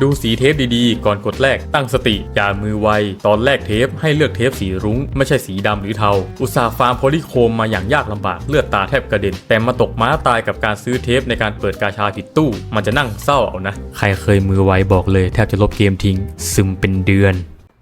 ดูสีเทปดีๆ ก่อนกดแรกตั้งสติอย่ามือไว ตอนแรกเทปให้เลือกเทปสีรุง้ง ไม่ใช่สีดำหรือเทา อุตสาห์ฟาร์มโพลีโคมมาอย่างยากลำบากเลือดตาแทบกระเด็น แต่มาตกม้าตายกับการซื้อเทปในการเปิดกาชาผิดตู้ มันจะนั่งเศร้าเอานะ ใครเคยมือไวบอกเลยแทบจะลบเกมทิ้ง ซึมเป็นเดือน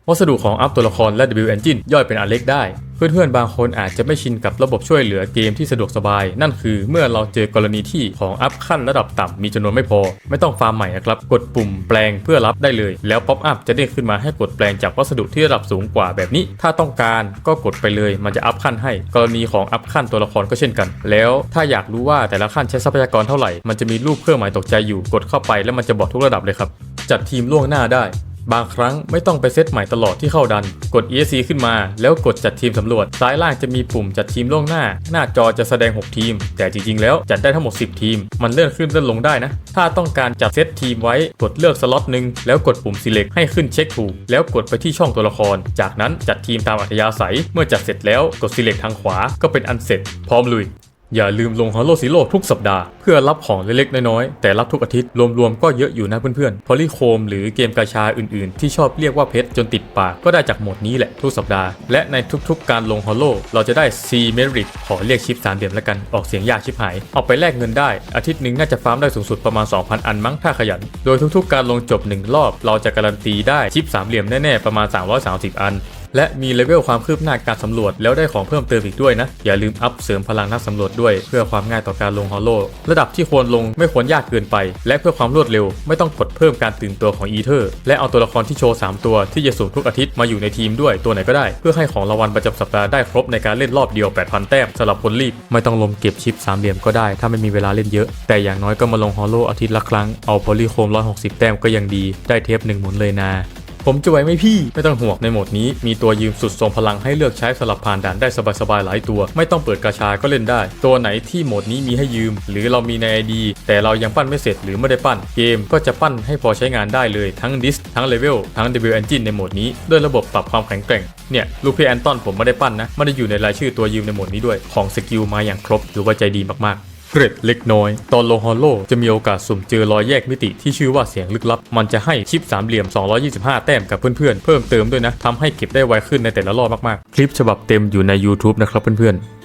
วัสดุของอัพตัวละครและ W Engine ย่อยเป็นอันเล็กได้ เพื่อนๆ บางคนอาจจะไม่ชินกับระบบช่วยเหลือเกมที่สะดวกสบาย นั่นคือเมื่อเราเจอกรณีที่ของอัพขั้นระดับต่ำมีจำนวนไม่พอ ไม่ต้องฟาร์มใหม่นะครับ กดปุ่มแปลงเพื่อรับได้เลย แล้วป๊อปอัพจะเด้งขึ้นมาให้กดแปลงจากวัสดุที่ระดับสูงกว่าแบบนี้ ถ้าต้องการก็กดไปเลย มันจะอัพขั้นให้ กรณีของอัพขั้นตัวละครก็เช่นกัน แล้วถ้าอยากรู้ว่าแต่ละขั้นใช้ทรัพยากรเท่าไหร่ มันจะมีรูปเครื่องหมายตกใจอยู่ กดเข้าไปแล้วมันจะบอกทุกระดับเลยครับ จัดทีมล่วงหน้าได้ บางครั้งไม่ต้องไปเซตใหม่ตลอดที่เข้าดัน กด ESC ขึ้นมา แล้วกดจัดทีมสำรวจ ซ้ายล่างจะมีปุ่มจัดทีมล่วงหน้า หน้าจอจะแสดง 6 ทีม แต่จริงๆ แล้วจัดได้ทั้งหมด 10 ทีม มันเลื่อนขึ้นเลื่อนลงได้นะ ถ้าต้องการจัดเซตทีมไว้ กดเลือกสล็อตหนึ่งแล้วกดปุ่ม select ให้ขึ้นเช็คถูก แล้วกดไปที่ช่องตัวละคร จากนั้นจัดทีมตามอัธยาศัย เมื่อจัดเสร็จแล้วกด select ทางขวา ก็เป็นอันเสร็จ พร้อมลุย อย่าลืมลงฮ o ลโลซิโ o ทุกสัปดาห์เพื่อรับของเล็กๆ น้อยๆ แต่รับทุกอาทิตย์รวมๆ ก็เยอะอยู่นะเพื่อนๆ พอลีโคมหรือเกมกาชาอื่นๆ ที่ชอบเรียกว่าเพชรจนติดปากก็ได้จากโหมดนี้แหละทุกสัปดาห์ และในทุกๆ การลงฮ o ลโลเราจะได้ C Merit ขอเรียกชิปสามเหลี่ยมแล้วกันออกเสียงยากชิปหาย เอาไปแลกเงินได้ อาทิตย์หนึ่งน่าจะฟาร์มได้สูงสุดประมาณ 2,000 อันมั้งถ้าขยัน โดยทุกๆ การลงจบหนึ่งรอบ เราจะการันตีได้ชิปสามเหลี่ยมแน่ๆประมาณ 330 อัน และมีเลเวลความคืบหน้าการสำรวจ แล้วได้ของเพิ่มเติมอีกด้วยนะ อย่าลืมอัพเสริมพลังนักสำรวจด้วย เพื่อความง่ายต่อการลงฮอลโลระดับที่ควรลงไม่ควรยากเกินไป และเพื่อความรวดเร็ว ไม่ต้องกดเพิ่มการตื่นตัวของอีเทอร์ และเอาตัวละครที่โชว์ 3 ตัวที่จะสุ่มทุกอาทิตย์มาอยู่ในทีมด้วยตัวไหนก็ได้ เพื่อให้ของรางวัลประจำสัปดาห์ได้ครบในการเล่นรอบเดียว 8,000 แต้มสำหรับคนรีบไม่ต้องลงเก็บชิปสามเหลี่ยมก็ได้ ถ้าไม่มีเวลาเล่นเยอะ แต่อย่างน้อยก็มาลงฮอลโลอาทิตย์ละครั้งเอาโพลีโคม160 แต้มก็ยังดีได้เทปหนึ่งหมุนเลยนะ ผมจะไหวไหมพี่ ไม่ต้องห่วงในโหมดนี้มีตัวยืมสุดทรงพลังให้เลือกใช้สลับผ่านด่านได้สบายๆหลายตัว ไม่ต้องเปิดกาชาก็เล่นได้ ตัวไหนที่โหมดนี้มีให้ยืม หรือเรามีใน ID แต่เรายังปั้นไม่เสร็จหรือไม่ได้ปั้น เกมก็จะปั้นให้พอใช้งานได้เลยทั้งดิสทั้งเลเวลทั้ง W Engine ในโหมดนี้ด้วยระบบปรับความแข็งแกร่งเนี่ยลูกพี่แอนตอนผมไม่ได้ปั้นนะไม่ได้อยู่ในรายชื่อตัวยืมในโหมดนี้ด้วยของสกิลมาอย่างครบถือว่าใจดีมากๆ เกร็ดเล็กน้อย ตอนลงฮอลโลจะมีโอกาสสุ่มเจอรอยแยกมิติที่ชื่อว่าเสียงลึกลับ มันจะให้ชิปสามเหลี่ยม 225 แต้มกับเพื่อนๆ เพิ่มเติมด้วยนะทำให้เก็บได้ไวขึ้นในแต่ละรอบมากๆ คลิปฉบับเต็มอยู่ใน YouTube นะครับเพื่อนๆ